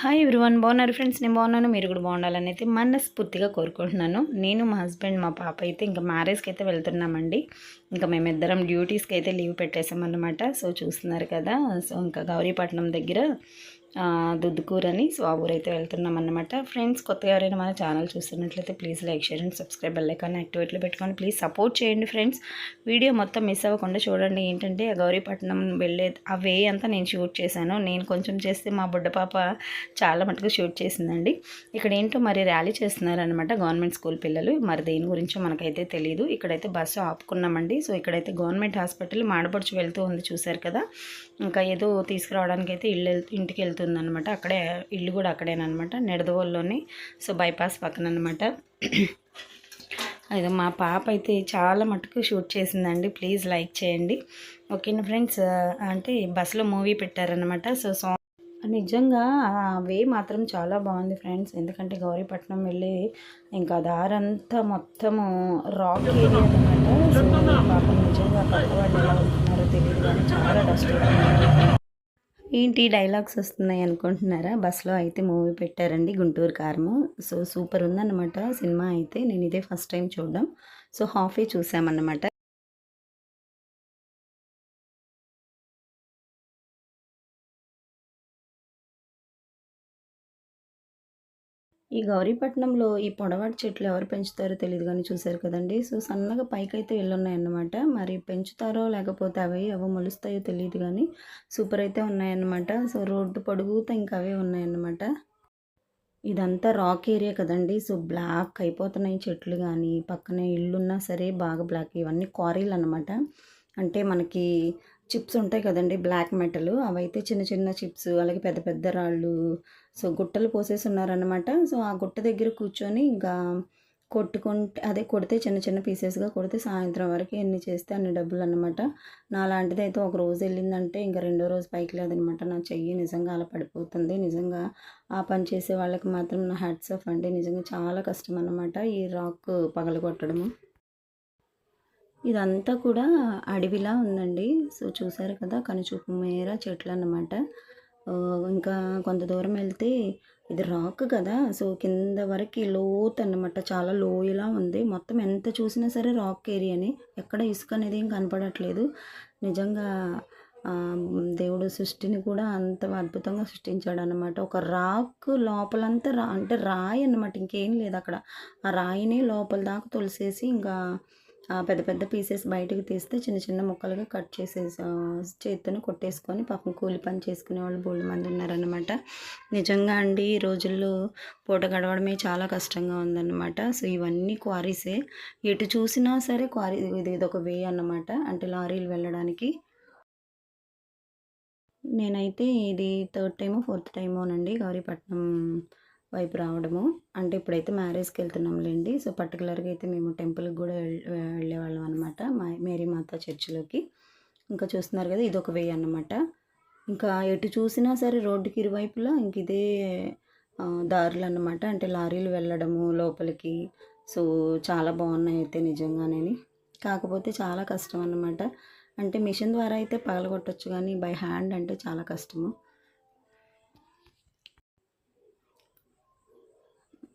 Hi everyone బాగున్నారు friends నేను బాగున్నాను మీరు కూడా బాగుండాలని అయితే మనస్ఫూర్తిగా కోరుకుంటున్నాను. నేను మా హస్బెండ్ మా పాప అయితే ఇంకా మ్యారేజ్కి అయితే వెళ్తున్నామండి. ఇంకా మేమిద్దరం డ్యూటీస్కి అయితే లీవ్ పెట్టేసామన్నమాట సో చూస్తున్నారు కదా సో ఇంకా గౌరీపట్నం దగ్గర దుద్దుకూరని సో ఆ ఊరైతే వెళ్తున్నాం అన్నమాట ఫ్రెండ్స్ కొత్తగా ఎవరైనా మన ఛానల్ చూస్తున్నట్లయితే please like share and subscribe bell యాక్టివేట్లో పెట్టుకోండి. ప్లీజ్ సపోర్ట్ చేయండి ఫ్రెండ్స్. వీడియో మొత్తం మిస్ అవ్వకుండా చూడండి. ఏంటంటే ఆ గౌరీపట్నం వెళ్ళే ఆ వే అంతా నేను షూట్ చేశాను. నేను కొంచెం చేస్తే మా బుడ్డ పాప చాలా మటుకు షూట్ చేసిందండి. ఇక్కడ ఏంటో మరి ర్యాలీ చేస్తున్నారనమాట గవర్నమెంట్ స్కూల్ పిల్లలు. మరి దేని గురించో మనకైతే తెలియదు ఇక్కడైతే బస్సు ఆపుకున్నామండి. సో ఇక్కడైతే గవర్నమెంట్ హాస్పిటల్ మాడపడుచు వెళ్తూ ఉంది చూశారు కదా. ఇంకా ఏదో తీసుకురావడానికి అయితే ఇల్లు వెళ్తూ ఇంటికి వెళ్తుంది అనమాట అక్కడే ఇల్లు కూడా అక్కడేనమాట నెడదవోల్లోనే సో బైపాస్ పక్కన అనమాట అది మా పాప అయితే చాలా మటుకు షూట్ చేసిందండి. ప్లీజ్ లైక్ చేయండి. ఓకేనా ఫ్రెండ్స్? అంటే బస్సులో మూవీ పెట్టారనమాట సో సాంగ్ నిజంగా ఆ వే మాత్రం చాలా బాగుంది ఫ్రెండ్స్. ఎందుకంటే గౌరీపట్నం వెళ్ళి ఇంకా దారంతా మొత్తము రాక్ ఏరియా అనమాట సో పాపం నిజంగా పక్క వాళ్ళు ఎలా ఉంటున్నారో తెలియదు కానీ చాలా డస్ట్ ఏంటి డైలాగ్స్ వస్తున్నాయి అనుకుంటున్నారా? బస్లో అయితే మూవీ పెట్టారండి గుంటూరు కారము. సో సూపర్ ఉందన్నమాట సినిమా అయితే. నేను ఇదే ఫస్ట్ టైం చూడడం. సో హాఫే చూసామన్నమాట. ఈ గౌరీపట్నంలో ఈ పొడవాటి చెట్లు ఎవరు పెంచుతారో తెలియదు కానీ చూశారు కదండి. సో సన్నగా పైకైతే వెళ్ళున్నాయన్నమాట మరి పెంచుతారో లేకపోతే అవి అవి మొలుస్తాయో తెలియదు కానీ సూపర్ అయితే ఉన్నాయన్నమాట. సో రోడ్డు పొడుగుతా ఇంకా అవే ఉన్నాయన్నమాట. ఇదంతా రాక్ ఏరియా కదండి. సో బ్లాక్ అయిపోతున్నాయి చెట్లు కానీ పక్కనే ఇల్లున్నా సరే బాగా బ్లాక్. ఇవన్నీ క్వారీలు అనమాట అంటే మనకి చిప్స్ ఉంటాయి కదండి బ్లాక్ మెటల్. అవైతే చిన్న చిన్న చిప్స్ అలాగే పెద్ద పెద్ద రాళ్ళు సో గుట్టలు పోసేసి ఉన్నారనమాట సో ఆ గుట్ట దగ్గర కూర్చొని ఇంకా కొట్టుకుంటే అదే కొడితే చిన్న చిన్న పీసెస్గా కొడితే సాయంత్రం వరకు ఎన్ని చేస్తే అన్ని డబ్బులు అనమాట నా లాంటిది అయితే ఒక రోజు వెళ్ళిందంటే ఇంకా రెండో రోజు పైకి లేదనమాట నా చెయ్యి నిజంగా అలా పడిపోతుంది నిజంగా ఆ పని చేసే వాళ్ళకి మాత్రం నా హ్యాట్స్ ఆఫ్ అండి. నిజంగా చాలా కష్టం అనమాట ఈ రాక్ పగలగొట్టడము. ఇదంతా కూడా అడవిలా ఉందండి. సో చూసారు కదా కనుచూపు మేర చెట్లు అన్నమాట ఇంకా కొంత దూరం వెళ్తే ఇది రాక్ కదా సో కింద వరకు లోతు అనమాట చాలా లోయలా ఉంది. మొత్తం ఎంత చూసినా సరే రాక్ ఏరియాని. ఎక్కడ ఇసుక అనేది ఏం కనపడట్లేదు. నిజంగా దేవుడు సృష్టిని కూడా అంత అద్భుతంగా సృష్టించాడు అనమాట ఒక రాక్ లోపలంతా రా అంటే రాయి అన్నమాట ఇంకేం లేదు అక్కడ. ఆ రాయిని లోపల దాకా తొలిసేసి ఇంకా పెద్ద పెద్ద పీసెస్ బయటకు తీస్తే చిన్న చిన్న ముక్కలుగా కట్ చేసేసి చేతిని కొట్టేసుకొని పాపం కూలి పని చేసుకునే వాళ్ళు బోళ్ళు మంది ఉన్నారనమాట నిజంగా అండి ఈ రోజుల్లో పూట గడవడమే చాలా కష్టంగా ఉందన్నమాట. సో ఇవన్నీ క్వారీసే. ఎటు చూసినా సరే క్వారీ ఇది ఇది ఒక వే అన్నమాట. అంటే లారీలు వెళ్ళడానికి. నేనైతే ఇది థర్డ్ టైము ఫోర్త్ టైమోనండి గౌరీపట్నం వైపు రావడము. అంటే ఇప్పుడైతే మ్యారేజ్కి వెళ్తున్నాంలేండి. సో పర్టికులర్గా అయితే మేము టెంపుల్కి కూడా వెళ్ వెళ్ళేవాళ్ళం అనమాట మా మేరీ మాత చర్చిలోకి. ఇంకా చూస్తున్నారు కదా ఇది ఒక వే అన్నమాట. ఇంకా ఎటు చూసినా సరే రోడ్డుకి ఇరువైపులా ఇంక ఇదే దారులు అన్నమాట అంటే లారీలు వెళ్ళడము లోపలికి. సో చాలా బాగున్నాయి అయితే నిజంగానే కాకపోతే చాలా కష్టం అన్నమాట. అంటే మిషన్ ద్వారా అయితే పగలగొట్టచ్చు కానీ బై హ్యాండ్ అంటే చాలా కష్టము.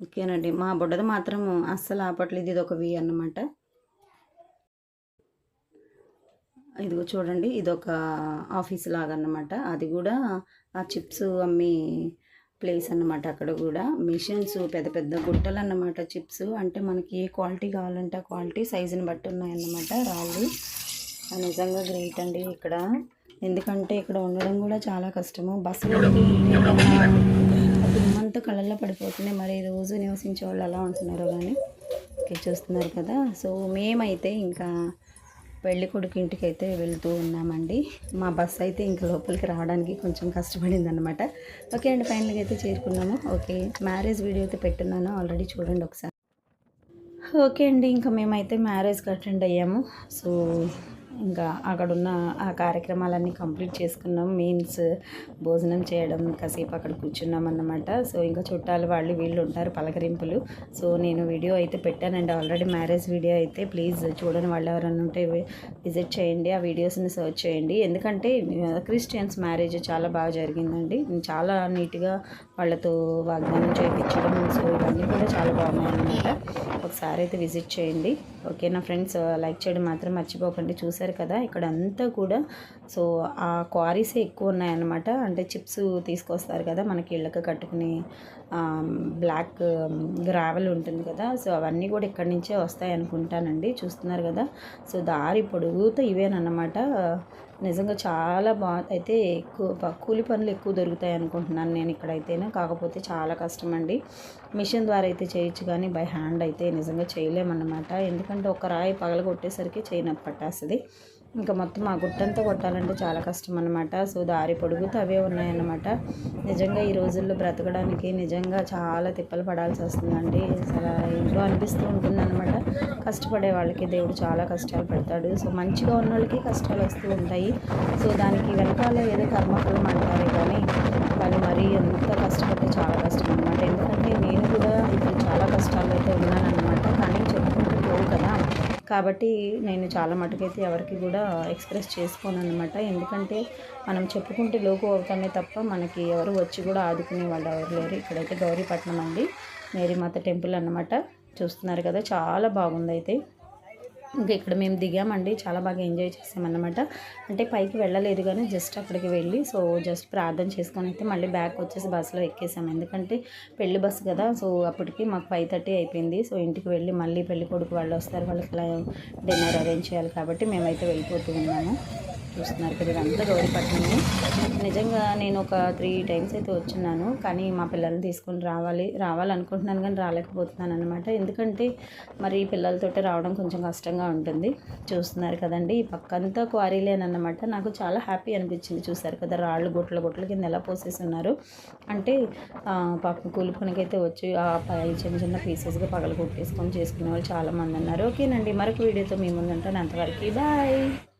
ఓకేనండి. మా బుడ్డది మాత్రం అస్సలు ఆపట్లేదు. ఇది ఒక వి అన్నమాట. ఇదిగో చూడండి ఇది ఒక ఆఫీస్ లాగా అన్నమాట అది కూడా ఆ చిప్స్ అమ్మి ప్లేస్ అన్నమాట అక్కడ కూడా. మిషన్స్ పెద్ద పెద్ద గుట్టలు అన్నమాట చిప్స్. అంటే మనకి ఏ క్వాలిటీ కావాలంటే ఆ క్వాలిటీ సైజుని బట్టి ఉన్నాయన్నమాట. రాళ్ళు. నిజంగా గ్రేట్ అండి ఇక్కడ. ఎందుకంటే ఇక్కడ ఉండడం కూడా చాలా కష్టము. బస్సులో దుమ్మంతా కళ్ళల్లో పడిపోతుంది. మరి రోజు నివసించే వాళ్ళు ఎలా ఉంటున్నారో కానీ ఓకే చూస్తున్నారు కదా. సో మేమైతే ఇంకా పెళ్ళి కొడుకు ఇంటికి అయితే వెళ్తూ ఉన్నామండి. మా బస్ అయితే ఇంకా లోపలికి రావడానికి కొంచెం కష్టపడింది అనమాట ఓకే అండి ఫైనల్గా అయితే చేరుకున్నాము. ఓకే మ్యారేజ్ వీడియో అయితే పెట్టున్నాను. ఆల్రెడీ చూడండి ఒకసారి. ఓకే అండి ఇంకా మేమైతే మ్యారేజ్కి అటెండ్ అయ్యాము. సో ఇంకా అక్కడున్న ఆ కార్యక్రమాలన్నీ కంప్లీట్ చేసుకున్నాం. మీన్స్ భోజనం చేయడం కాసేపు అక్కడ కూర్చున్నాం అన్నమాట. సో ఇంకా చుట్టాలు వాళ్ళు వీళ్ళు ఉంటారు పలకరింపులు. సో నేను వీడియో అయితే పెట్టానండి ఆల్రెడీ మ్యారేజ్ వీడియో అయితే ప్లీజ్ చూడని వాళ్ళు ఎవరైనా ఉంటే విజిట్ చేయండి. ఆ వీడియోస్ని సర్చ్ చేయండి. ఎందుకంటే క్రిస్టియన్స్ మ్యారేజ్ చాలా బాగా జరిగిందండి. చాలా నీట్గా వాళ్ళతో వాగ్దానం చేయించడం సో ఇవన్నీ కూడా చాలా బాగున్నాయి అన్నమాట. ఒకసారి అయితే విజిట్ చేయండి. ఓకే నా ఫ్రెండ్స్? లైక్ చేయడం మాత్రం మర్చిపోకండి. చూసారు కదా ఇక్కడ అంతా కూడా. సో ఆ క్వారీసే ఎక్కువ ఉన్నాయన్నమాట. అంటే చిప్స్ తీసుకొస్తారు కదా మనకి ఇళ్ళకి కట్టుకుని. బ్లాక్ గ్రావెల్ ఉంటుంది కదా. సో అవన్నీ కూడా ఇక్కడి నుంచే వస్తాయి అనుకుంటానండి. చూస్తున్నారు కదా. సో దారి పొడుగుతో ఇవేనమాట నిజంగా చాలా బా అయితే ఎక్కువ కూలి పనులు ఎక్కువ దొరుకుతాయి అనుకుంటున్నాను నేను ఇక్కడైతేనే. కాకపోతే చాలా కష్టం అండి మిషన్ ద్వారా అయితే చేయొచ్చు కానీ బై హ్యాండ్ అయితే నిజంగా చేయలేమన్నమాట. ఎందుకంటే ఒక రాయి పగల కొట్టేసరికి చేయనప్పు పట్టేస్తుంది ఇంకా మొత్తం ఆ గుట్టంతా కొట్టాలంటే చాలా కష్టం అనమాట సో దారి పొడుగుతూ అవే ఉన్నాయన్నమాట. నిజంగా ఈ రోజుల్లో బ్రతకడానికి నిజంగా చాలా తిప్పలు పడాల్సి వస్తుందండి. అసలు ఇంట్లో అనిపిస్తూ ఉంటుందన్నమాట. కష్టపడే వాళ్ళకి దేవుడు చాలా కష్టాలు పెడతాడు. సో మంచిగా ఉన్న వాళ్ళకి కష్టాలు వస్తూ ఉంటాయి. సో దానికి వెనకాల ఏదో కర్మఫలం అంటారే కానీ కానీ మరీ ఎంత కష్టపడితే చాలా కష్టం అనమాట ఎందుకంటే నేను కూడా ఇప్పుడు చాలా కష్టాలు అయితే ఉన్నానన్నమాట కానీ చెప్పుకుంటూ పోవు కదా కాబట్టి నేను చాలా మటుకైతే ఎవరికి కూడా ఎక్స్ప్రెస్ చేసుకోను అనమాట ఎందుకంటే మనం చెప్పుకుంటే లోకు అవుతామే తప్ప మనకి ఎవరు వచ్చి కూడా ఆదుకునే వాళ్ళు ఎవరు లేరు. ఇక్కడైతే గౌరీపట్నం అండి. మేరీమాత టెంపుల్ అనమాట చూస్తున్నారు కదా చాలా బాగుంది అయితే ఇంకా ఇక్కడ మేము దిగామండి. చాలా బాగా ఎంజాయ్ చేసామన్నమాట. అంటే పైకి వెళ్ళలేదు కానీ జస్ట్ అక్కడికి వెళ్ళి సో జస్ట్ ప్రార్థన చేసుకొని అయితే మళ్ళీ బ్యాక్ వచ్చేసి బస్సులో ఎక్కేసాము ఎందుకంటే పెళ్ళి బస్సు కదా సో అప్పటికి మాకు ఫైవ్ థర్టీ అయిపోయింది. సో ఇంటికి వెళ్ళి మళ్ళీ పెళ్ళి కొడుకు వాళ్ళు వస్తారు. వాళ్ళకి డిన్నర్ అరేంజ్ చేయాలి కాబట్టి మేమైతే వెళ్ళిపోతూ ఉన్నాము. చూస్తున్నారు కదా ఇదంతా గౌరీపట్నమే. నిజంగా నేను ఒక త్రీ టైమ్స్ అయితే వచ్చిన్నాను కానీ మా పిల్లల్ని తీసుకొని రావాలి రావాలనుకుంటున్నాను కానీ రాలేకపోతున్నాను అనమాట ఎందుకంటే మరి పిల్లలతో రావడం కొంచెం కష్టంగా ఉంటుంది. చూస్తున్నారు కదండి ఈ పక్కంతా క్వారీలేనమాట నాకు చాలా హ్యాపీ అనిపించింది చూసారు కదా రాళ్ళు గుట్ల గుట్ల కింద ఎలా పోసేస్తున్నారు అంటే పక్క కూలి పనికైతే వచ్చి ఆ పై చిన్న చిన్న పీసెస్గా పగలు కొట్టేసుకొని చేసుకునే వాళ్ళు చాలామంది ఉన్నారు. ఓకేనండి మరొక వీడియోతో మీ ముందు ఉంటాను అంతవరకు బాయ్.